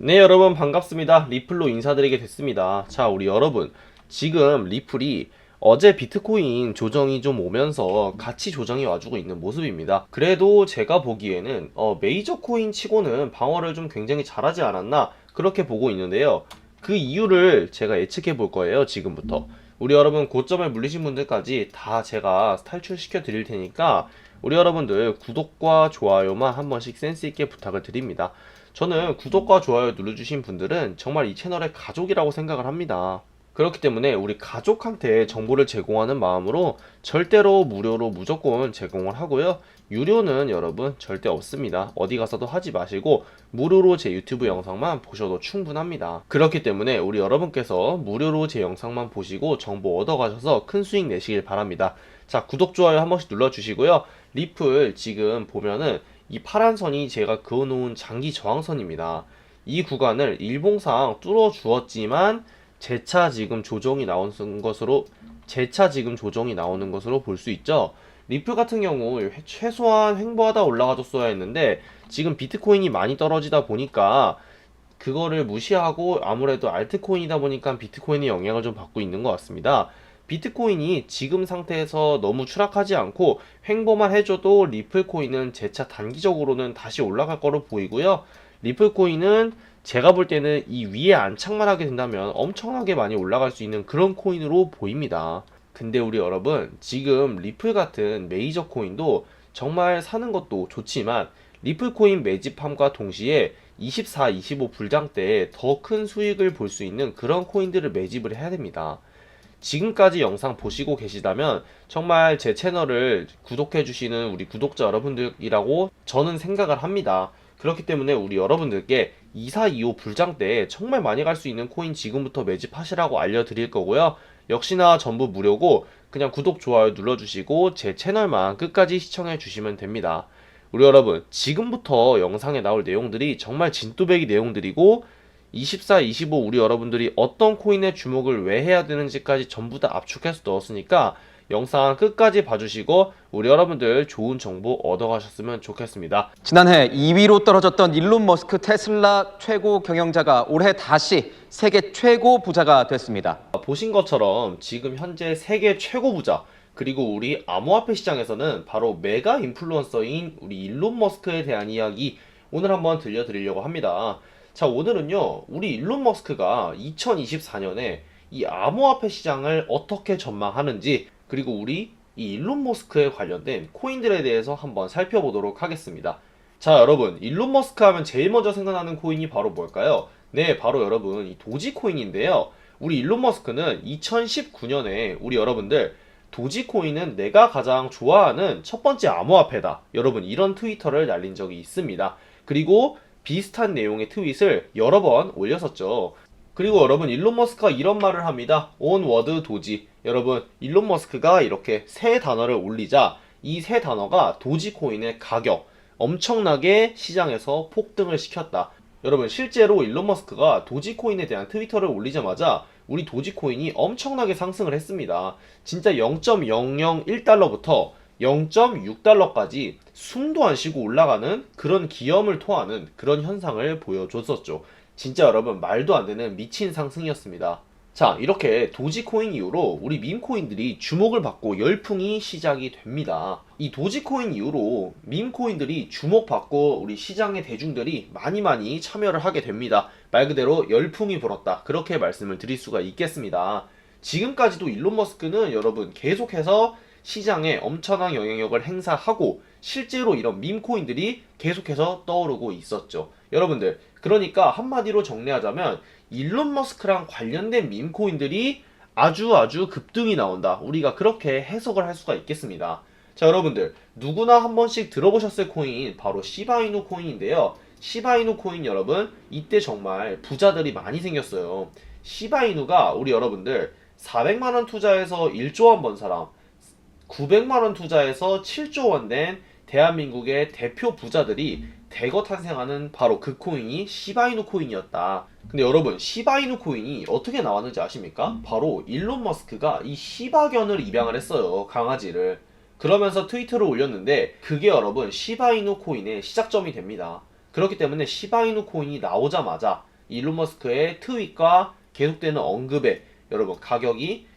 네 여러분 반갑습니다. 리플로 인사드리게 됐습니다. 자 우리 여러분 지금 리플이 어제 비트코인 조정이 좀 오면서 같이 조정이 와주고 있는 모습입니다. 그래도 제가 보기에는 어, 메이저 코인 치고는 방어를 좀 굉장히 잘하지 않았나 그렇게 보고 있는데요. 그 이유를 제가 예측해 볼 거예요 지금부터. 우리 여러분 고점에 물리신 분들까지 다 제가 탈출시켜 드릴 테니까 우리 여러분들 구독과 좋아요만 한 번씩 센스 있게 부탁을 드립니다 저는 구독과 좋아요 눌러주신 분들은 정말 이 채널의 가족이라고 생각을 합니다. 그렇기 때문에 우리 가족한테 정보를 제공하는 마음으로 절대로 무료로 무조건 제공을 하고요. 유료는 여러분 절대 없습니다. 어디 가서도 하지 마시고 무료로 제 유튜브 영상만 보셔도 충분합니다. 그렇기 때문에 우리 여러분께서 무료로 제 영상만 보시고 정보 얻어가셔서 큰 수익 내시길 바랍니다. 자, 구독, 좋아요 한 번씩 눌러주시고요. 리플 지금 보면은 이 파란 선이 제가 그어놓은 장기 저항선입니다. 이 구간을 일봉상 뚫어 주었지만 재차 지금 조정이 나오는 것으로 재차 지금 조정이 나오는 것으로 볼 수 있죠. 리플 같은 경우 최소한 횡보하다 올라가줬어야 했는데 지금 비트코인이 많이 떨어지다 보니까 그거를 무시하고 아무래도 알트코인이다 보니까 비트코인의 영향을 좀 받고 있는 것 같습니다. 비트코인이 지금 상태에서 너무 추락하지 않고 횡보만 해줘도 리플코인은 재차 단기적으로는 다시 올라갈 거로 보이고요. 리플코인은 제가 볼 때는 이 위에 안착만 하게 된다면 엄청나게 많이 올라갈 수 있는 그런 코인으로 보입니다. 근데 우리 여러분 지금 리플 같은 메이저 코인도 정말 사는 것도 좋지만 리플 코인 매집함과 동시에 24, 25 불장 때 더 큰 수익을 볼 수 있는 그런 코인들을 매집을 해야 됩니다. 지금까지 영상 보시고 계시다면 정말 제 채널을 구독해 주시는 우리 구독자 여러분들이라고 저는 생각을 합니다. 그렇기 때문에 우리 여러분들께 2425 불장 때 정말 많이 갈 수 있는 코인 지금부터 매집하시라고 알려드릴 거고요. 역시나 전부 무료고 그냥 구독, 좋아요 눌러주시고 제 채널만 끝까지 시청해 주시면 됩니다. 우리 여러분, 지금부터 영상에 나올 내용들이 정말 진또배기 내용들이고 24, 25 우리 여러분들이 어떤 코인에 주목을 왜 해야 되는지까지 전부 다 압축해서 넣었으니까 영상 끝까지 봐주시고 우리 여러분들 좋은 정보 얻어가셨으면 좋겠습니다. 지난해 2위로 떨어졌던 일론 머스크 테슬라 최고 경영자가 올해 다시 세계 최고 부자가 됐습니다. 보신 것처럼 지금 현재 세계 최고 부자 그리고 우리 암호화폐 시장에서는 바로 메가 인플루언서인 우리 일론 머스크에 대한 이야기 오늘 한번 들려드리려고 합니다. 자, 오늘은요, 우리 일론 머스크가 2024년에 이 암호화폐 시장을 어떻게 전망하는지, 그리고 우리 이 일론 머스크에 관련된 코인들에 대해서 한번 살펴보도록 하겠습니다. 자, 여러분, 일론 머스크 하면 제일 먼저 생각나는 코인이 바로 뭘까요? 네, 바로 여러분, 이 도지코인인데요. 우리 일론 머스크는 2019년에 우리 여러분들 도지코인은 내가 가장 좋아하는 첫 번째 암호화폐다. 여러분, 이런 트위터를 날린 적이 있습니다. 그리고 비슷한 내용의 트윗을 여러 번 올렸었죠. 그리고 여러분 일론 머스크가 이런 말을 합니다. 온 워드 도지. 여러분 일론 머스크가 이렇게 세 단어를 올리자 이 세 단어가 도지코인의 가격 엄청나게 시장에서 폭등을 시켰다. 여러분 실제로 일론 머스크가 도지코인에 대한 트위터를 올리자마자 우리 도지코인이 엄청나게 상승을 했습니다. 진짜 0.001달러부터 0.6달러까지 숨도 안 쉬고 올라가는 그런 기염을 토하는 그런 현상을 보여줬었죠. 진짜 여러분 말도 안 되는 미친 상승이었습니다. 자, 이렇게 도지코인 이후로 우리 밈코인들이 주목을 받고 열풍이 시작이 됩니다. 이 도지코인 이후로 밈코인들이 주목받고 우리 시장의 대중들이 많이 많이 참여를 하게 됩니다. 말 그대로 열풍이 불었다. 그렇게 말씀을 드릴 수가 있겠습니다. 지금까지도 일론 머스크는 여러분 계속해서 시장에 엄청난 영향력을 행사하고 실제로 이런 밈코인들이 계속해서 떠오르고 있었죠. 여러분들, 그러니까 한마디로 정리하자면 일론 머스크랑 관련된 밈코인들이 아주 아주 급등이 나온다. 우리가 그렇게 해석을 할 수가 있겠습니다. 자, 여러분들, 누구나 한 번씩 들어보셨을 코인 바로 시바이누 코인인데요. 시바이누 코인 여러분, 이때 정말 부자들이 많이 생겼어요. 시바이누가 우리 여러분들 400만 원 투자해서 1조 원 번 사람, 900만 원 투자해서 7조 원 된 대한민국의 대표 부자들이 대거 탄생하는 바로 그 코인이 시바이누 코인이었다. 근데 여러분, 시바이누 코인이 어떻게 나왔는지 아십니까? 바로 일론 머스크가 이 시바견을 입양을 했어요. 강아지를. 그러면서 트위터를 올렸는데 그게 여러분 시바이누 코인의 시작점이 됩니다. 그렇기 때문에 시바이누 코인이 나오자마자 일론 머스크의 트윗과 계속되는 언급에 여러분 가격이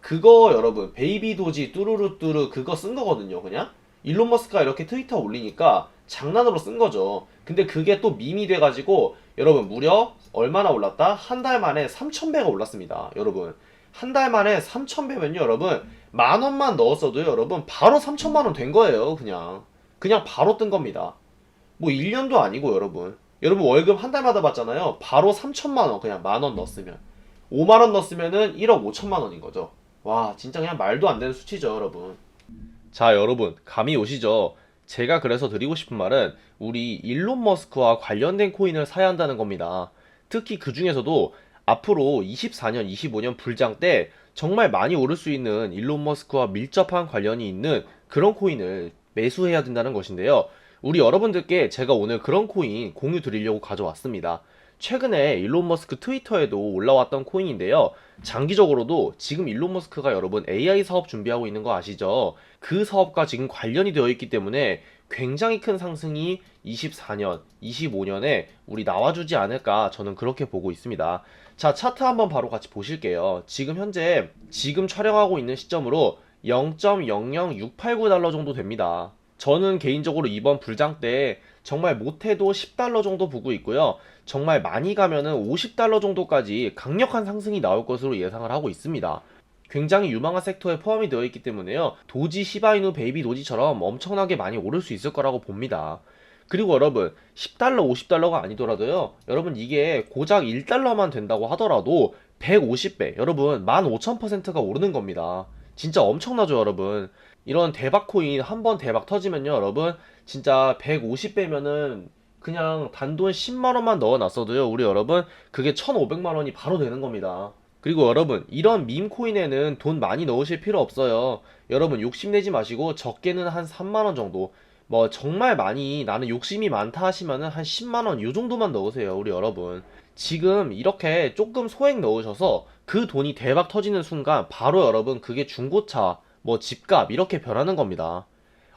그거 여러분 베이비 도지 뚜루루 뚜루 그거 쓴 거거든요 그냥 일론 머스크가 이렇게 트위터 올리니까 장난으로 쓴 거죠. 근데 그게 또 밈이 돼가지고 여러분 무려 얼마나 올랐다? 한 달 만에 3,000배가 올랐습니다. 여러분 한 달 만에 3,000배면요 여러분 만 원만 넣었어도요 여러분 바로 3천만 원 된 거예요 그냥 그냥 바로 뜬 겁니다. 뭐 1년도 아니고 여러분 여러분 월급 한 달마다 받잖아요. 바로 3천만 원 그냥 만 원 넣었으면 5만 원 넣었으면은 1억 5천만 원인 거죠. 와 진짜 그냥 말도 안 되는 수치죠 여러분. 자 여러분 감이 오시죠? 제가 그래서 드리고 싶은 말은 우리 일론 머스크와 관련된 코인을 사야 한다는 겁니다. 특히 그 중에서도 앞으로 24년, 25년 불장 때 정말 많이 오를 수 있는 일론 머스크와 밀접한 관련이 있는 그런 코인을 매수해야 된다는 것인데요. 우리 여러분들께 제가 오늘 그런 코인 공유 드리려고 가져왔습니다. 최근에 일론 머스크 트위터에도 올라왔던 코인인데요. 장기적으로도 지금 일론 머스크가 여러분 AI 사업 준비하고 있는 거 아시죠? 그 사업과 지금 관련이 되어 있기 때문에 굉장히 큰 상승이 24년, 25년에 우리 나와주지 않을까 저는 그렇게 보고 있습니다. 자, 차트 한번 바로 같이 보실게요. 지금 현재 지금 촬영하고 있는 시점으로 0.00689달러 정도 됩니다. 저는 개인적으로 이번 불장 때 정말 못해도 10달러 정도 보고 있고요. 정말 많이 가면은 50달러 정도까지 강력한 상승이 나올 것으로 예상을 하고 있습니다. 굉장히 유망한 섹터에 포함이 되어 있기 때문에요. 도지 시바이누 베이비 도지처럼 엄청나게 많이 오를 수 있을 거라고 봅니다. 그리고 여러분 10달러 50달러가 아니더라도요. 여러분 이게 고작 1달러만 된다고 하더라도 150배 여러분 15,000%가 오르는 겁니다. 진짜 엄청나죠 여러분. 이런 대박 코인 한 번 대박 터지면요 여러분 진짜 150배면은 그냥 단돈 10만원만 넣어놨어도요 우리 여러분 그게 1500만원이 바로 되는 겁니다. 그리고 여러분 이런 밈 코인에는 돈 많이 넣으실 필요 없어요. 여러분 욕심내지 마시고 적게는 한 3만원 정도. 뭐 정말 많이 나는 욕심이 많다 하시면은 한 10만원 요 정도만 넣으세요 우리 여러분. 지금 이렇게 조금 소액 넣으셔서 그 돈이 대박 터지는 순간 바로 여러분 그게 중고차 뭐 집값 이렇게 변하는 겁니다.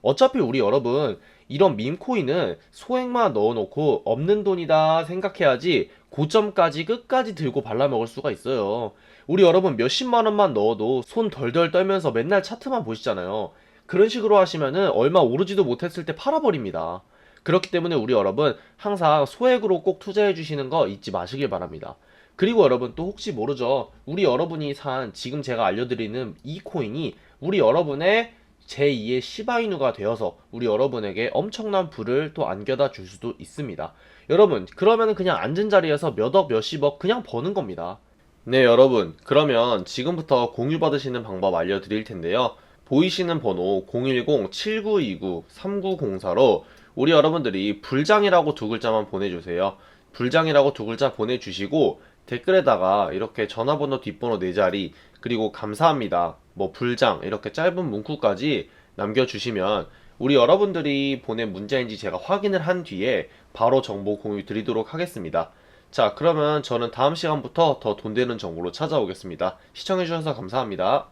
어차피 우리 여러분 이런 밈코인은 소액만 넣어놓고 없는 돈이다 생각해야지 고점까지 끝까지 들고 발라먹을 수가 있어요. 우리 여러분 몇십만 원만 넣어도 손 덜덜 떨면서 맨날 차트만 보시잖아요. 그런 식으로 하시면은 얼마 오르지도 못했을 때 팔아버립니다. 그렇기 때문에 우리 여러분 항상 소액으로 꼭 투자해 주시는 거 잊지 마시길 바랍니다. 그리고 여러분 또 혹시 모르죠. 우리 여러분이 산 지금 제가 알려드리는 이 코인이 우리 여러분의 제2의 시바이누가 되어서 우리 여러분에게 엄청난 부를 또 안겨다 줄 수도 있습니다. 여러분, 그러면 그냥 앉은 자리에서 몇억, 몇십억 그냥 버는 겁니다. 네, 여러분. 그러면 지금부터 공유 받으시는 방법 알려드릴 텐데요. 보이시는 번호 010-7929-3904로 우리 여러분들이 불장이라고 두 글자만 보내주세요. 불장이라고 두 글자 보내주시고 댓글에다가 이렇게 전화번호 뒷번호 네 자리 그리고 감사합니다. 뭐 불장 이렇게 짧은 문구까지 남겨주시면 우리 여러분들이 보낸 문자인지 제가 확인을 한 뒤에 바로 정보 공유 드리도록 하겠습니다. 자, 그러면 저는 다음 시간부터 더 돈 되는 정보로 찾아오겠습니다. 시청해주셔서 감사합니다.